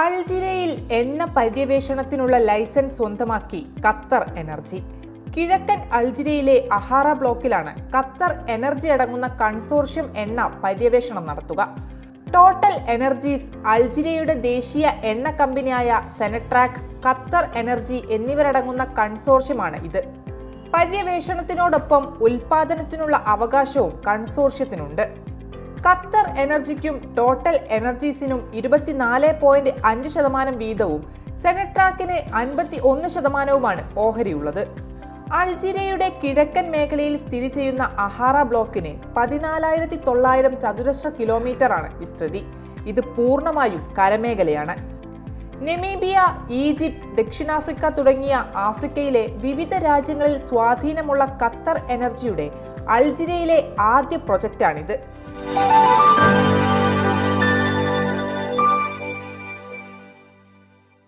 അൾജിരയിൽ എണ്ണ പര്യവേഷണത്തിനുള്ള ലൈസൻസ് സ്വന്തമാക്കി ഖത്തർ എനർജി. കിഴക്കൻ അൾജിരയിലെ അഹാറ ബ്ലോക്കിലാണ് ഖത്തർ എനർജി അടങ്ങുന്ന കൺസോർഷ്യം എണ്ണ പര്യവേഷണം നടത്തുക. ടോട്ടൽ എനർജീസ് അൾജിരയുടെ ദേശീയ എണ്ണ കമ്പനിയായ സെനട്രാക്ക് ഖത്തർ എനർജി എന്നിവരടങ്ങുന്ന കൺസോർഷ്യമാണ് ഇത്. പര്യവേഷണത്തിനോടൊപ്പം ഉൽപാദനത്തിനുള്ള അവകാശവും കൺസോർഷ്യത്തിനുണ്ട്. ഖത്തർ എനർജിക്കും ടോട്ടൽ എനർജീസിനും ഇരുപത്തിനാല് പോയിന്റ് അഞ്ച് ശതമാനം വീതവും സെനട്രാക്കിന് അൻപത്തി ഒന്ന് ശതമാനവുമാണ് ഓഹരിയുള്ളത്. അൾജീരിയയുടെ കിഴക്കൻ മേഖലയിൽ സ്ഥിതി ചെയ്യുന്ന അഹാറ ബ്ലോക്കിന് പതിനാലായിരത്തി തൊള്ളായിരം ചതുരശ്ര കിലോമീറ്ററാണ് വിസ്തൃതി. ഇത് പൂർണമായും കരമേഖലയാണ്. നെമീബിയ ഈജിപ്ത് ദക്ഷിണാഫ്രിക്ക തുടങ്ങിയ ആഫ്രിക്കയിലെ വിവിധ രാജ്യങ്ങളിൽ സ്വാധീനമുള്ള ഖത്തർ എനർജിയുടെ അൾജിരയിലെ ആദ്യ പ്രൊജക്റ്റാണിത്.